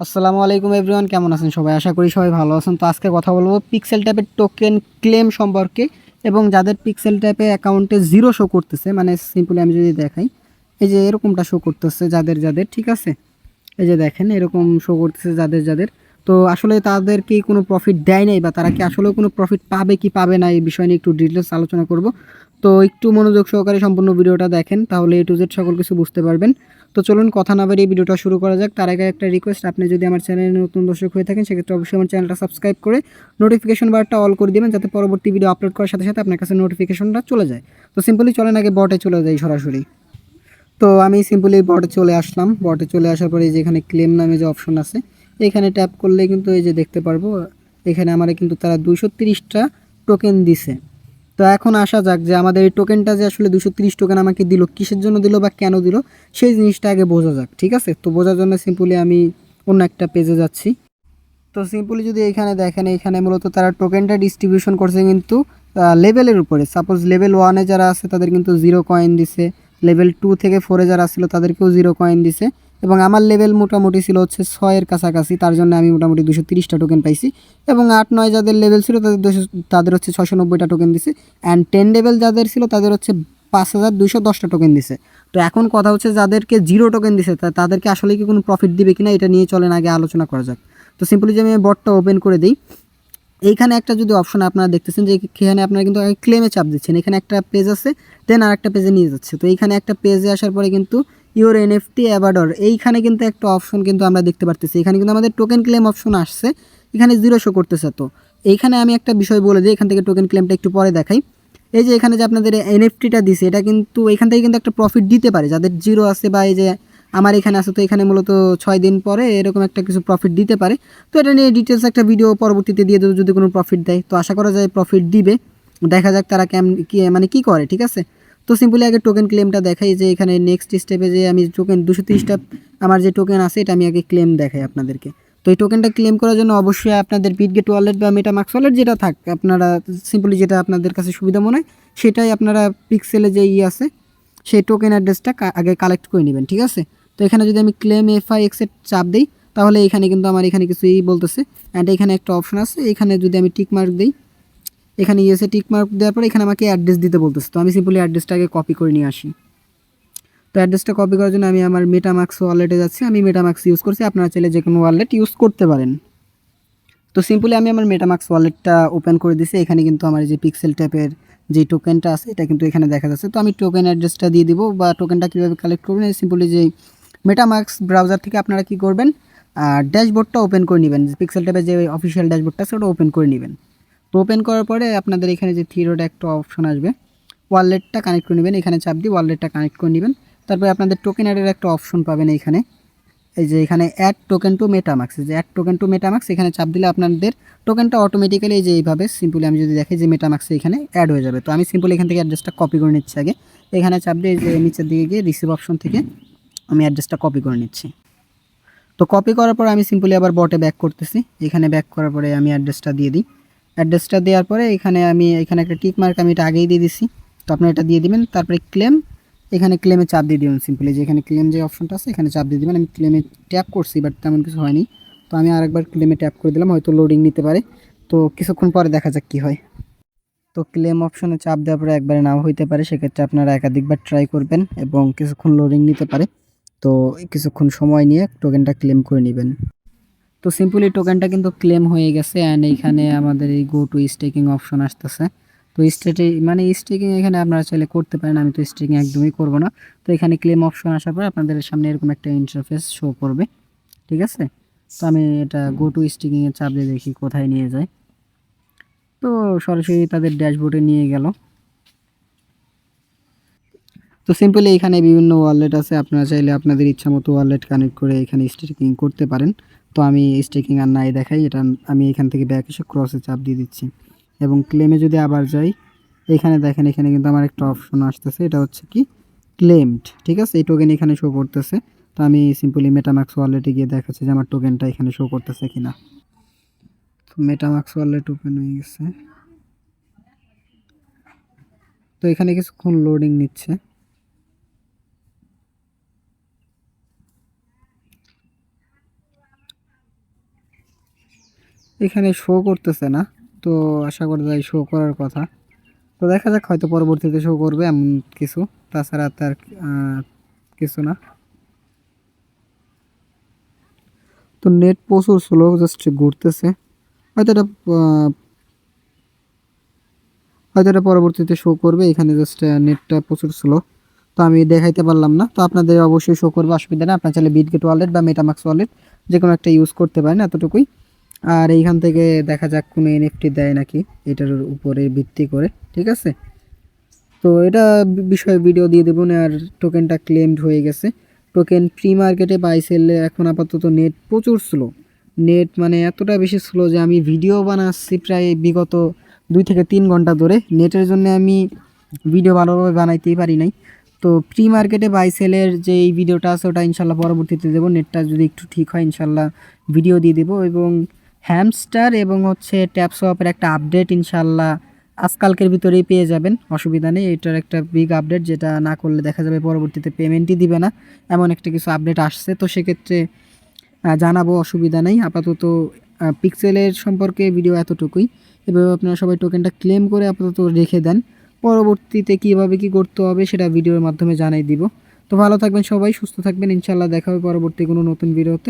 আসসালামু আলাইকুম এভরিওয়ান, কেমন আছেন সবাই? আশা করি সবাই ভালো আছেন। তো আজকে কথা বলব পিক্সেল ট্যাপের টোকেন ক্লেম সম্পর্কে এবং যাদের পিক্সেল ট্যাপে অ্যাকাউন্টে জিরো শো করতেছে মানে সিম্পলি আমি যদি দেখাই, এই যে এরকমটা শো করতেছে যাদের যাদের, ঠিক আছে? এই যে দেখেন, এরকম শো করতেছে যাদের যাদের। তো আসলে তাদেরকে কোনো প্রফিট দেয় নাই বা তারা কি আসলেও কোনো প্রফিট পাবে কি পাবে না, এই বিষয় নিয়ে একটু ডিটেলস আলোচনা করব। তো একটু মনোযোগ সহকারে সম্পূর্ণ ভিডিওটা দেখেন, তাহলে এ টু জেড সকল কিছু বুঝতে পারবেন। তো চলুন কথা না বাড়িয়ে ভিডিওটা শুরু করা যাক। তার আগে একটা রিকোয়েস্ট আপনি যদি আমার চ্যানেলে নতুন দর্শক হয়ে থাকেন, সেক্ষেত্রে অবশ্যই আমার চ্যানেলটা সাবস্ক্রাইব করে নোটিফিকেশন বারটা অল করে দিবেন, যাতে পরবর্তী ভিডিও আপলোড করার সাথে সাথে আপনার কাছে নোটিফিকেশনটা চলে যায়। তো সিম্পলি চলেন আগে বটে চলে যাই সরাসরি। তো আমি সিম্পলি বটে চলে আসলাম। বটে চলে আসার পরে যে এখানে ক্লেম নামে যে অপশন আছে, এখানে ট্যাপ করলে কিন্তু এই যে দেখতে পারব, এখানে আমার কিন্তু তারা দুইশো তিরিশটা টোকেন দিছে। তো এখন আসা যাক যে আমাদের এই টোকেনটা যে আসলে দুশো তিরিশ টোকেন আমাকে দিল, কিসের জন্য দিল বা কেন দিল, সেই জিনিসটা আগে বোঝা যাক, ঠিক আছে? তো বোঝার জন্য সিম্পলি আমি অন্য একটা পেজে যাচ্ছি। তো সিম্পলি যদি এখানে দেখেন, এখানে মূলত তারা টোকেনটা ডিস্ট্রিবিউশন করছে কিন্তু লেভেলের উপরে। সাপোজ লেভেল ওয়ানে যারা আছে, তাদের কিন্তু জিরো কয়েন দিছে। লেভেল টু থেকে ফোরে যারা ছিল, তাদেরকেও জিরো কয়েন দিছে। এবং আমার লেভেল মোটামুটি ছিল হচ্ছে ছয়ের কাছাকাছি, তার জন্য আমি মোটামুটি দুশো তিরিশটা টোকেন পাইছি। এবং আট, নয় যাদের লেভেল ছিল, তাদের দুশো, তাদের হচ্ছে ছশো নব্বইটা টোকেন দিছে। অ্যান্ড টেন লেভেল যাদের ছিল, তাদের হচ্ছে পাঁচ হাজার দুশো দশটা টোকেন দিছে। তো এখন কথা হচ্ছে যাদেরকে জিরো টোকেন দিছে তাদেরকে আসলে কি কোনো প্রফিট দিবে কিনা, এটা নিয়ে চলেন আগে আলোচনা করা যাক। তো সিম্পলি যে আমি বটটা ওপেন করে দিই, এইখানে একটা যদি অপশন আপনারা দেখতেছেন যে এখানে আপনারা কিন্তু ক্লেমে চাপ দিচ্ছেন। এখানে একটা পেজ আছে দেন আর একটা পেজে নিয়ে যাচ্ছে। তো এইখানে একটা পেজে আসার পরে কিন্তু ইওর এনএফটি অ্যাবাডর এইখানে কিন্তু একটা অপশন কিন্তু আমরা দেখতে পারতেছি। এখানে কিন্তু আমাদের টোকেন ক্লেম অপশন আসছে। এখানে জিরো শো করতেছে তো। এইখানে আমি একটা বিষয় বলে দিই, এখান থেকে টোকেন ক্লেমটা একটু পরে দেখাই। এই যে এখানে যে আপনাদের এনএফটিটা দিছে, এটা কিন্তু এখান থেকে কিন্তু একটা প্রফিট দিতে পারে। যাদের জিরো আছে বা এই যে আমার এখানে আছে, তো এখানে মূলত ছয় দিন পরে এরকম একটা কিছু প্রফিট দিতে পারে। তো এটা নিয়ে ডিটেলস একটা ভিডিও পরবর্তীতে দিয়ে দেবো, যদি কোনো প্রফিট দেয়। তো আশা করা যায় প্রফিট দিবে। দেখা যাক তারা কেম কি মানে কি করে, ঠিক আছে? তো সিম্পলি আগে টোকেন ক্লেমটা দেখাই যে এখানে নেক্সট স্টেপে যে আমি টোকেন দুশো তিরিশটা, আমার যে টোকেন আছে, এটা আমি আগে ক্লেম দেখাই আপনাদেরকে। তো এই টোকেনটা ক্লেম করার জন্য অবশ্যই আপনাদের বিটগেট ওয়ালেট বা মেটা মেটামাক্স ওয়ালেট যেটা থাক, আপনারা সিম্পলি যেটা আপনাদের কাছে সুবিধা মনে হয়, সেটাই আপনারা পিক্সেলে যে ই আছে, সেই টোকেন অ্যাড্রেসটা আগে কালেক্ট করে নেবেন, ঠিক আছে? তো এখানে যদি আমি ক্লেম এফ আই এক্সের চাপ দিই, তাহলে এখানে কিন্তু আমার এখানে কিছুই বলতেছে অ্যান্ড এখানে একটা অপশন আছে, এখানে যদি আমি টিক মার্ক দিই এখানে ইয়েসে টিক মার্ক দেওয়ার পরে এখানে আমাকে অ্যাড্রেস দিতে বলতেছে। তো আমি সিম্পলি অ্যাড্রেসটাকে কপি করে নিয়ে আসি। তো অ্যাড্রেসটা কপি করার জন্য আমি আমার মেটামাক্স ওয়ালেটে যাচ্ছি। আমি মেটামাক্স ইউজ করছি। আপনারা চাইলে যে কোনো ওয়ালেট ইউজ করতে পারেন। তো সিম্পলি আমি আমার মেটামাক্স ওয়ালেটটা ওপেন করে দিছি। এখানে কিন্তু আমার যে পিক্সেল ট্যাপের যে টোকেনটা আছে, এটা কিন্তু এখানে দেখা যাচ্ছে। তো আমি টোকেন অ্যাড্রেসটা দিয়ে দিব বা টোকেনটা কীভাবে কালেক্ট করবেন সিম্পলি যে মেটামাক্স ব্রাউজার থেকে আপনারা কি করবেন ড্যাশবোর্ডটা ওপেন করে নেবেন। পিক্সেল ট্যাপের যে অফিসিয়াল ড্যাশবোর্ডটা আছে, ওটা ওপেন করে নেবেন। তো ওপেন করার পরে আপনাদের এখানে যে থিরোড একটা অপশন আসবে। ওয়ালেটটা কানেক্ট করে নেবেন, এখানে চাপ দিয়ে ওয়ালেটটা কানেক্ট করে নেবেন। তারপরে আপনাদের টোকেন অ্যাডের একটা অপশন পাবেন এইখানে এই যে এখানে অ্যাড টোকেন টু মেটামাক্স যে অ্যাড টোকেন টু মেটামাক্স এখানে চাপ দিলে আপনাদের টোকেনটা অটোমেটিক্যালি যে এইভাবে সিম্পলি আমি যদি দেখি যে মেটামাক্সে এখানে অ্যাড হয়ে যাবে। তো আমি সিম্পলি এখান থেকে অ্যাড্রেসটা কপি করে নিচ্ছি আগে। এখানে চাপ দিয়ে যে নিচের দিকে গিয়ে রিসিভ অপশন থেকে আমি অ্যাড্রেসটা কপি করে নিচ্ছি। তো কপি করার পর আমি সিম্পলি আবার বটে ব্যাক করতেছি। এখানে ব্যাক করার পরে আমি অ্যাড্রেসটা দিয়ে দিই। অ্যাড্রেসটা দেওয়ার পরে এখানে আমি, এখানে একটা টিক মার্ক আমি এটা আগেই দিয়ে দিছি। তো আপনি এটা দিয়ে দিবেন, তারপরে ক্লেম এখানে ক্লেমে চাপ দিয়ে দিবেন সিম্পলি যে এখানে ক্লেম যে অপশনটা আছে, এখানে চাপ দিয়ে দিবেন। আমি ক্লেমে ট্যাপ করছি বাট তেমন কিছু হয়নি। তো আমি আরেকবার ক্লেমে ট্যাপ করে দিলাম, হয়তো লোডিং নিতে পারে। তো কিছুক্ষণ পরে দেখা যাক কী হয়। তো ক্লেম অপশনে চাপ দেওয়ার পরে একবারে নাও হইতে পারে, সেক্ষেত্রে আপনারা একাধিকবার ট্রাই করবেন এবং কিছুক্ষণ লোডিং নিতে পারে। তো কিছুক্ষণ সময় নিয়ে টোকেনটা ক্লেম করে নেবেন। তো সিম্পলি টোকেনটা কিন্তু ক্লেম হয়ে গেছে অ্যান্ড এইখানে আমাদের এই গো টু স্টেকিং অপশন আসতেছে। তো স্টেটে মানে স্টেকিং এখানে আপনারা চাইলে করতে পারেন, আমি তো স্টেকিং একদমই করব না। তো এখানে ক্লেম অপশন আসার পর আপনাদের সামনে এরকম একটা ইন্টারফেস শো করবে। ঠিক আছে? তো আমি এটা গো টু স্টেকিংয়ে চাপ দিয়ে দেখি কোথায় নিয়ে যায়। তো সরাসরি তাদের ড্যাশবোর্ডে নিয়ে গেল। তো সিম্পলি এখানে বিভিন্ন ওয়ালেট আছে, আপনারা চাইলে আপনাদের ইচ্ছা মতো ওয়ালেট কানেক্ট করে এখানে স্টেকিং করতে পারেন। তো আমি স্টেকিং আর নাই দেখাই, এটা আমি এখান থেকে ব্যাক এসে ক্রসে চাপ দিয়ে দিচ্ছি। এবং ক্লেমে যদি আবার যাই, এখানে দেখেন, এখানে কিন্তু আমার একটা অপশন আসতেছে, এটা হচ্ছে কি? ক্লেমড ঠিক আছে? এই টোকেন এখানে শো করতেছে। তো আমি সিম্পলি মেটামাক্স ওয়ালেটে গিয়ে দেখাচ্ছি যে আমার টোকেনটা এখানে শো করতেছে কিনা। তো মেটামাক্স ওয়ালেট ওপেন হয়ে গেছে। তো এখানে কিছুক্ষণ লোডিং নিচ্ছে। এখানে শো করতেছে না, তো আশা করা যায় শো করার কথা। তো দেখা যাক হয়তো পরবর্তীতে শো করবে এমন কিছু, তাছাড়া তার কিছু না। তো নেট প্রচুর স্লো জাস্ট ঘুরতেছে। হয়তো এটা হয়তো এটা পরবর্তীতে শো করবে, এখানে জাস্ট নেটটা প্রচুর স্লো তো আমি দেখাইতে পারলাম না, তো আপনাদের অবশ্যই শো করবে, অসুবিধা নেই। আপনার চাইলে বিটগেট ওয়ালেট বা মেটামাক্স ওয়ালেট যে কোনো একটা ইউজ করতে পারেন এতটুকুই। আর এইখান থেকে দেখা যাক কোনো এনএফটি দেয় নাকি, এটার উপরে ভিত্তি করে, ঠিক আছে? তো এটা বিষয়ে ভিডিও দিয়ে দেবো না, আর টোকেনটা ক্লেমড হয়ে গেছে। টোকেন প্রি মার্কেটে বাই সেলে এখন আপাতত নেট প্রচুর স্লো নেট মানে এতটা বেশি স্লো যে আমি ভিডিও বানাচ্ছি প্রায় বিগত দুই থেকে তিন ঘণ্টা ধরে। নেটের জন্য আমি ভিডিও ভালোভাবে বানাইতেই পারি নাই। তো প্রি মার্কেটে বাই সেলের যে এই ভিডিওটা আছে, ওটা ইনশাল্লাহ পরবর্তীতে দেবো। নেটটা যদি একটু ঠিক হয়, ইনশাল্লাহ ভিডিও দিয়ে দেবো। এবং হ্যামস্টার এবং হচ্ছে ট্যাপ সোয়াপের একটা আপডেট ইনশাল্লাহ আজকালকের ভিতরেই পেয়ে যাবেন। অসুবিধা নেই, এটার একটা বিগ আপডেট যেটা না করলে দেখা যাবে পরবর্তীতে পেমেন্টই দিবে না। এমন একটা কিছু আপডেট আসছে, তো সেক্ষেত্রে জানাব, অসুবিধা নেই। আপাতত পিক্সেলের সম্পর্কে ভিডিও এতটুকুই। এভাবে আপনারা সবাই টোকেনটা ক্লেম করে আপাতত রেখে দেন। পরবর্তীতে কীভাবে কি করতে হবে সেটা ভিডিওর মাধ্যমে জানাই দিব। তো ভালো থাকবেন সবাই, সুস্থ থাকবেন। ইনশাল্লাহ দেখা হবে পরবর্তী কোনো নতুন ভিডিওতে